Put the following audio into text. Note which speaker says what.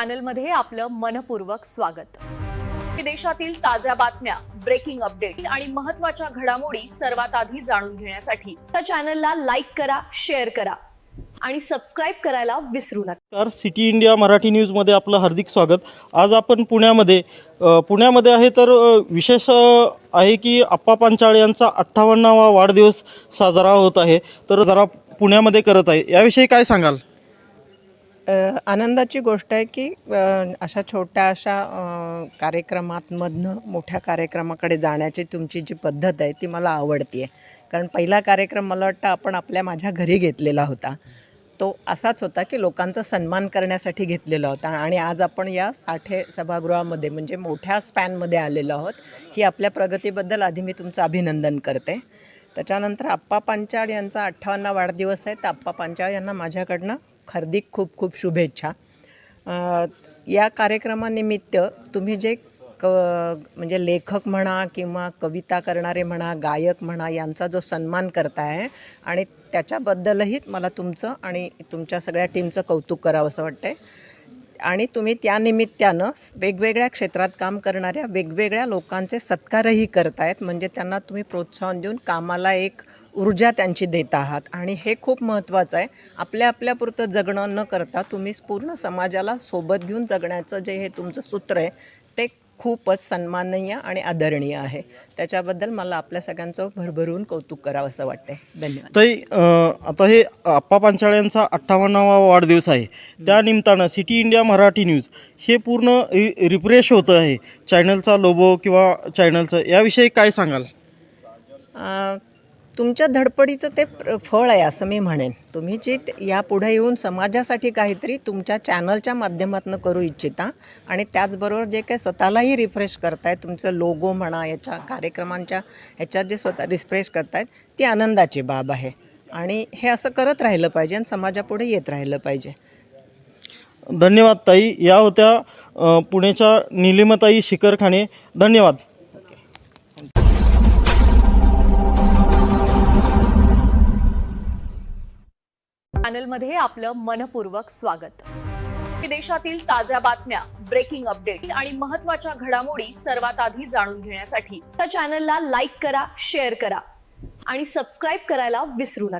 Speaker 1: चॅनलमध्ये आपलं मनपूर्वक स्वागत. देशातील ताज्या बातम्या ब्रेकिंग अपडेट आणि महत्त्वाच्या घडामोडी सर्वात आधी जाणून घेण्यासाठी त्या चॅनलला लाईक करा शेअर करा आणि सबस्क्राईब करायला विसरू नका.
Speaker 2: तर सिटी इंडिया मराठी न्यूजमध्ये आपलं हार्दिक स्वागत. आज आपण पुण्यामध्ये पुण्यामध्ये आहे तर विशेष आहे की आप्पा पांचाळ यांचा अठ्ठावन्नावा वाढदिवस साजरा होत आहे. तर जरा पुण्यामध्ये करत आहे. याविषयी काय सांगाल?
Speaker 3: आनंदाची गोष्ट आहे की अशा छोट्या अशा कार्यक्रमातमधनं मोठ्या कार्यक्रमाकडे जाण्याची तुमची जी पद्धत आहे ती मला आवडती आहे कारण पहिला कार्यक्रम मला वाटतं आपण आपल्या माझ्या घरी घेतलेला होता. तो असाच होता की लोकांचा सन्मान करण्यासाठी घेतलेला होता. आणि आज आपण या साठे सभागृहामध्ये म्हणजे मोठ्या स्पॅनमध्ये आलेलो आहोत. ही आपल्या प्रगतीबद्दल आधी मी तुमचं अभिनंदन करते. त्याच्यानंतर आप्पा पांचाळ यांचा अठ्ठावन्ना वाढदिवस आहे. तर आप्पा पांचाळ यांना माझ्याकडनं हार्दिक खूप खूप शुभेच्छा. या कार्यक्रमानिमित्त तुम्ही जे क म्हणजे लेखक म्हणा किंवा कविता करणारे म्हणा गायक म्हणा यांचा जो सन्मान करताय आणि त्याच्याबद्दलही मला तुमचं आणि तुमच्या सगळ्या टीमचं कौतुक करावं असं वाटतंय. आणि तुम्ही त्यानिमित्तानं वेगवेगळ्या क्षेत्रात काम करणाऱ्या वेगवेगळ्या लोकांचे सत्कारही करतायत. म्हणजे त्यांना तुम्ही प्रोत्साहन देऊन कामाला एक ऊर्जा त्यांची देत आहात. आणि हे खूप महत्त्वाचं आहे. आपल्या आपल्यापुरतं जगणं न करता तुम्ही पूर्ण समाजाला सोबत घेऊन जगण्याचं जे हे तुमचं सूत्र आहे खूपच सन्माननीय आणि आदरणीय आहे. त्याच्याबद्दल मला आपल्या सगळ्यांचं भरभरून कौतुक करावं असं वाटतंय. धन्यवाद.
Speaker 2: ताई अ, आता हे अप्पा पांचाळ यांचा अठ्ठावन्नावा वाढदिवस आहे. त्या निमित्तानं सिटी इंडिया मराठी न्यूज हे पूर्ण रि रिफ्रेश होतं आहे. चॅनलचा लोगो किंवा चॅनलचं याविषयी काय सांगाल?
Speaker 3: अ, तुमच्या धडपडीचं ते प्र- फळ आहे असं मी म्हणेन. तुम्ही जी यापुढे येऊन समाजासाठी काहीतरी तुमच्या चॅनलच्या माध्यमातून करू इच्छिता आणि त्याचबरोबर जे काही स्वतःलाही रिफ्रेश करताय तुमचं लोगो म्हणा याच्या कार्यक्रमांच्या ह्याच्यात जे स्वतः रिफ्रेश करतायत ती आनंदाची बाब आहे. आणि हे असं करत राहिलं पाहिजे आणि समाजापुढे येत राहिलं पाहिजे.
Speaker 2: धन्यवाद ताई. या होत्या पुण्याच्या निलिमताई शिखरखाने. धन्यवाद.
Speaker 1: चॅनलमध्ये आपलं मनपूर्वक स्वागत. देशातील ताज्या बातम्या ब्रेकिंग अपडेट आणि महत्त्वाच्या घडामोडी सर्वात आधी जाणून घेण्यासाठी त्या चॅनलला लाईक करा शेअर करा आणि सबस्क्राईब करायला विसरू नका.